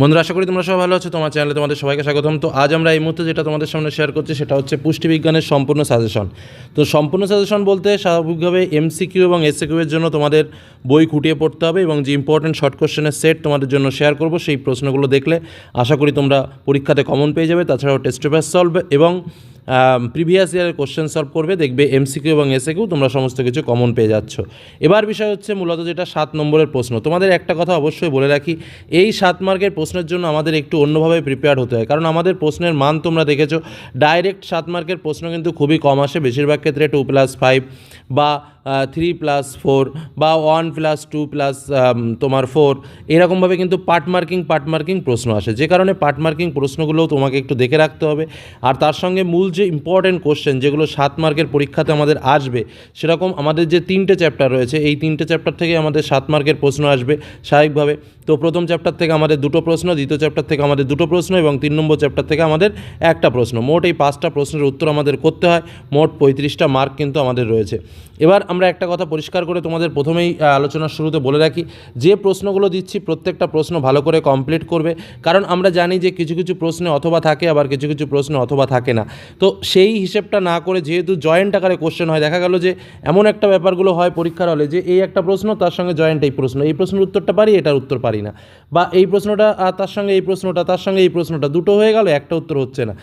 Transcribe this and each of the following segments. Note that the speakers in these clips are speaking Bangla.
বন্ধুরা, আশা করি তোমরা সবাই ভালো আছো। তোমার চ্যানেলে তোমাদের সবাইকে স্বাগতম। তো আজ আমরা এই মুহূর্তে যেটা তোমাদের সামনে শেয়ার করছি, সেটা হচ্ছে পুষ্টিবিজ্ঞানের সম্পূর্ণ সাজেশন তো সম্পূর্ণ সাজেশন বলতে স্বাভাবিকভাবে এমসিকিউ এবং এসএকিউ এর জন্য তোমাদের বই খুঁটিয়ে পড়তে হবে এবং যে ইম্পর্টেন্ট শর্ট কোশ্চেনের সেট তোমাদের জন্য শেয়ার করব, সেই প্রশ্নগুলো দেখলে আশা করি তোমরা পরীক্ষাতে কমন পেয়ে যাবে। তাছাড়াও টেস্ট পেপার সলভ এবং প্রিভিয়াস ইয়ারের কোশ্চেন সলভ করবে, দেখবে এমসিকিউ এবং এসএকিউ তোমরা সমস্ত কিছু কমন পেয়ে যাচ্ছ। এবার বিষয় হচ্ছে মূলত যেটা সাত নম্বরের প্রশ্ন। তোমাদের একটা কথা অবশ্যই বলে রাখি, এই সাত মার্কের প্রশ্নের জন্য আমাদের একটু অন্যভাবে প্রিপেয়ার হতে হয়। কারণ আমাদের প্রশ্নের মান তোমরা দেখেছ ডাইরেক্ট সাত মার্কের প্রশ্ন কিন্তু খুবই কম আসে, বেশিরভাগ ক্ষেত্রে টু প্লাস ফাইভ বা থ্রি প্লাস ফোর বা ওয়ান প্লাস টু প্লাস তোমার ফোর এরকমভাবে কিন্তু পার্ট মার্কিং পার্ট মার্কিং প্রশ্ন আসে। যে কারণে পার্ট মার্কিং প্রশ্নগুলোও তোমাকে একটু দেখে রাখতে হবে। আর তার সঙ্গে মূল যে ইম্পর্টেন্ট কোশ্চেন যেগুলো সাত মার্কের পরীক্ষাতে আমাদের আসবে, সেরকম আমাদের যে তিনটে চ্যাপ্টার রয়েছে, এই তিনটে চ্যাপ্টার থেকে আমাদের সাত মার্কের প্রশ্ন আসবে স্বাভাবিকভাবে। তো প্রথম চ্যাপ্টার থেকে আমাদের দুটো প্রশ্ন, দ্বিতীয় চ্যাপ্টার থেকে আমাদের দুটো প্রশ্ন এবং তিন নম্বর চ্যাপ্টার থেকে আমাদের একটা প্রশ্ন। মোট এই পাঁচটা প্রশ্নের উত্তর আমাদের করতে হয়। মোট পঁয়ত্রিশটা মার্ক কিন্তু আমাদের রয়েছে। এবার আমরা একটা কথা পরিষ্কার করে তোমাদের প্রথমেই আলোচনার শুরুতে বলে রাখি, যে প্রশ্নগুলো দিচ্ছি প্রত্যেকটা প্রশ্ন ভালো করে কমপ্লিট করবে। কারণ আমরা জানি যে কিছু কিছু প্রশ্নে অথবা থাকে, আবার কিছু কিছু প্রশ্নে অথবা থাকে না। তো সেই হিসেবটা না করে যেহেতু জয়েন্ট আকারে কোশ্চেন হয়, দেখা গেল যে এমন একটা ব্যাপারগুলো হয় পরীক্ষার হলে যে এই একটা প্রশ্ন, তার সঙ্গে জয়েন্ট এই প্রশ্ন, এই প্রশ্নের উত্তরটা পারি, এটার উত্তর পারি না। বা এই প্রশ্নটা তার সঙ্গে এই প্রশ্নটা, তার সঙ্গে এই প্রশ্নটা, দুটো হয়ে গেল, একটা উত্তর হচ্ছে না।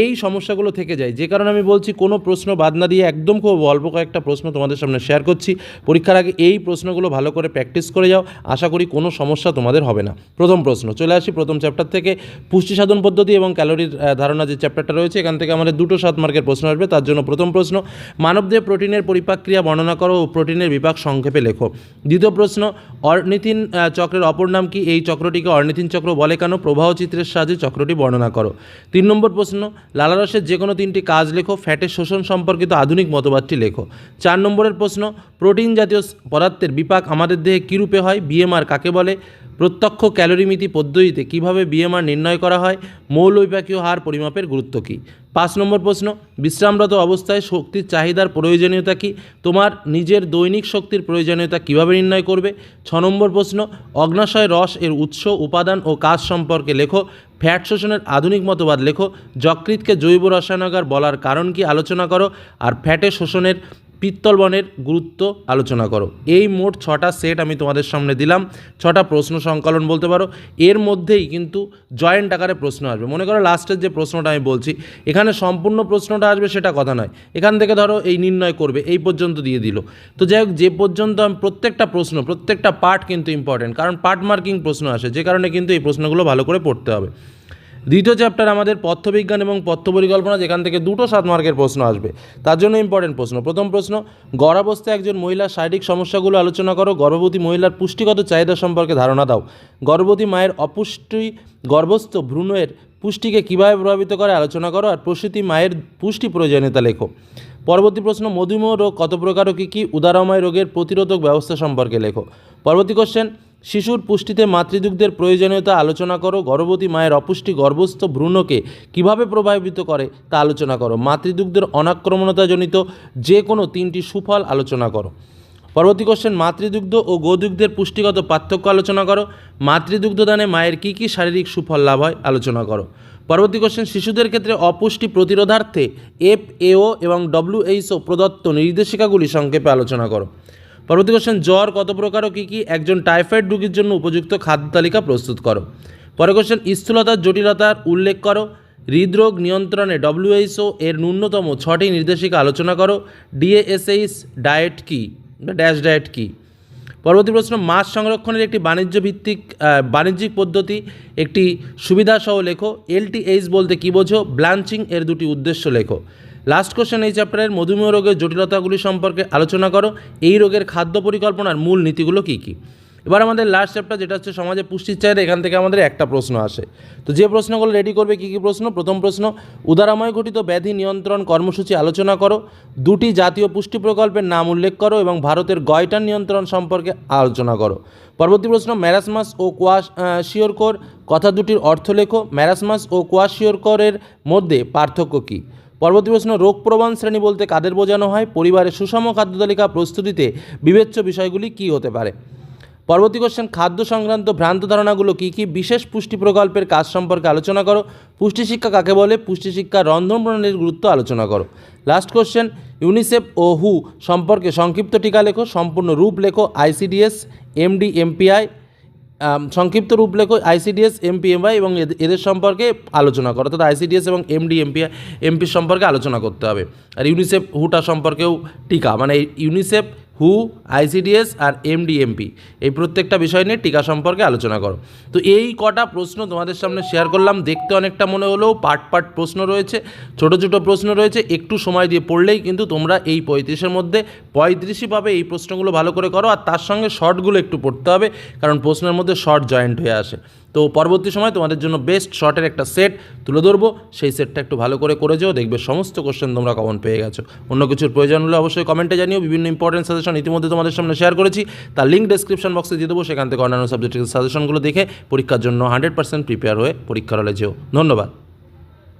এই সমস্যাগুলো থেকে যায়। যে কারণে আমি বলছি, কোনো প্রশ্ন বাদ না দিয়ে একদম খুব অল্প কয়েকটা প্রশ্ন তোমাদের সামনে শেয়ার করছি। পরীক্ষার আগে এই প্রশ্নগুলো ভালো করে প্র্যাকটিস করে যাও। আশা করি কোনো সমস্যা তোমাদের হবে না। প্রথম প্রশ্ন, চলে আসি প্রথম চ্যাপ্টার থেকে। পুষ্টি সাধন পদ্ধতি এবং ক্যালোরির ধারণা যে চ্যাপ্টারটা রয়েছে, এখান থেকে আমাদের দুটো সাত মার্কের প্রশ্ন আসবে। তার জন্য প্রথম প্রশ্ন, মানবদেহ প্রোটিনের পরিপাক ক্রিয়া বর্ণনা করো ও প্রোটিনের বিপাক সংক্ষেপে লেখো। দ্বিতীয় প্রশ্ন, অর্নিথিন চক্রের অপর নাম কি? এই চক্রটিকে অর্নিথিন চক্র বলে কেন? প্রবাহ চিত্রের সাহায্যে চক্রটি বর্ণনা করো। তিন নম্বর প্রশ্ন লালারসের যে কোনো তিনটি কাজ লেখো। ফ্যাটের শোষণ সম্পর্কিত আধুনিক মতবাদটি লেখো। চার নম্বরের প্রোটিন জাতীয় পদার্থের বিপাক আমাদের দেহে কীরূপে হয়? বিএমআর কাকে বলে? প্রত্যক্ষ ক্যালোরিমিতি পদ্ধতিতে কীভাবে বিএমআর নির্ণয় করা হয়? মৌলবিপাকীয় হার পরিমাপের গুরুত্ব কী? পাঁচ নম্বর প্রশ্ন, বিশ্রামরত অবস্থায় শক্তির চাহিদার প্রয়োজনীয়তা কী? তোমার নিজের দৈনিক শক্তির প্রয়োজনীয়তা কীভাবে নির্ণয় করবে? ছ নম্বর প্রশ্ন, অগ্নাশয় রস এর উৎস, উপাদান ও কাজ সম্পর্কে লেখো। ফ্যাট শোষণের আধুনিক মতবাদ লেখো। যকৃতকে জৈব রসায়নাগার বলার কারণ কি? আলোচনা করো। আর ফ্যাটের শোষণের পিত্তলবনের গুরুত্ব আলোচনা করো। এই মোট ছটা সেট আমি তোমাদের সামনে দিলাম। ছটা প্রশ্ন সংকলন বলতে পারো। এর মধ্যেই কিন্তু জয়েন্ট আকারে প্রশ্ন আসবে। মনে করো লাস্টের যে প্রশ্নটা আমি বলছি, এখানে সম্পূর্ণ প্রশ্নটা আসবে সেটা কথা নয়। এখান থেকে ধরো এই নির্ণয় করবে, এই পর্যন্ত দিয়ে দিল। তো যাই হোক, যে পর্যন্ত আমি প্রত্যেকটা প্রশ্ন, প্রত্যেকটা পার্ট কিন্তু ইম্পর্টেন্ট কারণ পার্ট মার্কিং প্রশ্ন আসে। যে কারণে কিন্তু এই প্রশ্নগুলো ভালো করে পড়তে হবে। দ্বিতীয় চ্যাপ্টার আমাদের পথ্যবিজ্ঞান এবং পথ্য পরিকল্পনা যেখান থেকে দুটো সাত মার্কের প্রশ্ন আসবে। তার জন্য ইম্পর্টেন্ট প্রশ্ন। প্রথম প্রশ্ন গর্ভাবস্থায় একজন মহিলার শারীরিক সমস্যাগুলো আলোচনা করো। গর্ভবতী মহিলার পুষ্টিগত চাহিদা সম্পর্কে ধারণা দাও। গর্ভবতী মায়ের অপুষ্টি, গর্ভস্থ ভ্রূণের পুষ্টিকে কীভাবে প্রভাবিত করে আলোচনা করো। আর প্রসূতি মায়ের পুষ্টি প্রয়োজনীয়তা লেখো। পরবর্তী প্রশ্ন, মধুমেহ রোগ কত প্রকার ও কী কী? উদারময় রোগের প্রতিরোধক ব্যবস্থা সম্পর্কে লেখো। পরবর্তী কোশ্চেন শিশুর পুষ্টিতে মাতৃদুগ্ধের প্রয়োজনীয়তা আলোচনা করো। গর্ভবতী মায়ের অপুষ্টি গর্ভস্থ ভ্রূণকে কীভাবে প্রভাবিত করে তা আলোচনা করো। মাতৃদুগ্ধের অনাক্রমণতাজনিত যে কোনো তিনটি সুফল আলোচনা করো। পরবর্তী কোশ্চেন মাতৃদুগ্ধ ও গোদুগ্ধের পুষ্টিগত পার্থক্য আলোচনা করো। মাতৃদুগ্ধদানে মায়ের কী কী শারীরিক সুফল লাভ হয় আলোচনা করো। পরবর্তী কোশ্চেন শিশুদের ক্ষেত্রে অপুষ্টি প্রতিরোধার্থে এফ এও এবং ডব্লিউএইচও প্রদত্ত নির্দেশিকাগুলি সংক্ষেপে আলোচনা করো। পরবর্তী কোশ্চেন জ্বর কত প্রকার ও কী কী? একজন টাইফয়েড রোগীর জন্য উপযুক্ত খাদ্য তালিকা প্রস্তুত করো। পরের কোশ্চেন স্থূলতার জটিলতার উল্লেখ করো। হৃদরোগ নিয়ন্ত্রণে ডব্লিউএইচও এর ন্যূনতম ছটি নির্দেশিকা আলোচনা করো। ডিএএসএইচ ডায়েট কী? ড্যাশ ডায়েট কী? পরবর্তী প্রশ্ন, মাছ সংরক্ষণের একটি বাণিজ্য ভিত্তিক বাণিজ্যিক পদ্ধতি, একটি সুবিধাসহ লেখো। এলটিএইচ বলতে কী বোঝো? ব্লাঞ্চিং এর দুটি উদ্দেশ্য লেখো। লাস্ট কোশ্চেন এই চ্যাপ্টারের মধুমেহ রোগের জটিলতাগুলি সম্পর্কে আলোচনা করো। এই রোগের খাদ্য পরিকল্পনার মূল নীতিগুলো কী কী? এবার আমাদের লাস্ট চ্যাপ্টার যেটা হচ্ছে সমাজে পুষ্টির চাহিদা, এখান থেকে আমাদের একটা প্রশ্ন আসে। তো যে প্রশ্নগুলো রেডি করবে, কী কী প্রশ্ন? প্রথম প্রশ্ন, উদারাময় ঘটিত ব্যাধি নিয়ন্ত্রণ কর্মসূচি আলোচনা করো। দুটি জাতীয় পুষ্টি প্রকল্পের নাম উল্লেখ করো এবং ভারতের গয়টান নিয়ন্ত্রণ সম্পর্কে আলোচনা করো। পরবর্তী প্রশ্ন ম্যারাসমাস ও কোয়াশ শিওরকোর কথা দুটির অর্থ লেখো। ম্যারাসমাস ও কোয়াশিওরকরের মধ্যে পার্থক্য কী? পরবর্তী প্রশ্ন রোগ প্রবণ শ্রেণি বলতে কাদের বোঝানো হয়? পরিবারের সুষম খাদ্য তালিকা প্রস্তুতিতে বিবেচ্য বিষয়গুলি কী হতে পারে? পরবর্তী কোশ্চেন খাদ্য সংক্রান্ত ভ্রান্ত ধারণাগুলো কী কী? বিশেষ পুষ্টি প্রকল্পের কাজ সম্পর্কে আলোচনা করো। পুষ্টি শিক্ষা কাকে বলে? পুষ্টি শিক্ষা রন্ধন প্রণালীর গুরুত্ব আলোচনা করো। লাস্ট কোশ্চেন ইউনিসেফ ও হু সম্পর্কে সংক্ষিপ্ত টিকা লেখো, সম্পূর্ণ রূপ লেখো আইসিডিএস এমডি এমপিআই সংক্ষিপ্ত রূপ লেখো আইসিডিএস, এমপিএমআই এবং এদের- সম্পর্কে আলোচনা করে। অর্থাৎ আইসিডিএস এবং এমডি, এমপি এমপি সম্পর্কে আলোচনা করতে হবে। আর ইউনিসেফ, হুটা সম্পর্কেও টিকা। মানে ইউনিসেফ হু আইসিডিএস আর এমডিএমপি এই প্রত্যেকটা বিষয় নিয়ে টিকা সম্পর্কে আলোচনা করো। তো এই কটা প্রশ্ন তোমাদের সামনে শেয়ার করলাম। দেখতে অনেকটা মনে হলেও পার্ট পার্ট প্রশ্ন রয়েছে, ছোট ছোট প্রশ্ন রয়েছে, একটু সময় দিয়ে পড়লেই কিন্তু তোমরা এই পঁয়ত্রিশের মধ্যে পঁয়ত্রিশই পাবে এই প্রশ্নগুলো ভালো করে করো। আর তার সঙ্গে শর্টগুলো একটু পড়তে হবে, কারণ প্রশ্নের মধ্যে শর্ট জয়েন্ট হয়ে আসে। তো পরবর্তী সময় তোমাদের জন্য বেস্ট শর্টের একটা সেট তুলে ধরবো। সেই সেটটা একটু ভালো করে করে যেও, দেখবে সমস্ত কোশ্চেন তোমরা কমন পেয়ে গেছো। অন্য কিছুর প্রয়োজন হলে অবশ্যই কমেন্টে জানিও। বিভিন্ন ইম্পর্টেন্ট সাজেশন ইতিমধ্যে তোমাদের সামনে শেয়ার করেছি। তার লিঙ্ক ডেসক্রিপশন বক্সে দিয়ে দেবো। সেখান থেকে অন্যান্য সাবজেক্টের সাজেশনগুলো দেখে পরীক্ষার জন্য হান্ড্রেড পার্সেন্ট প্রিপেয়ার হয়ে পরীক্ষার হলে যেও। ধন্যবাদ।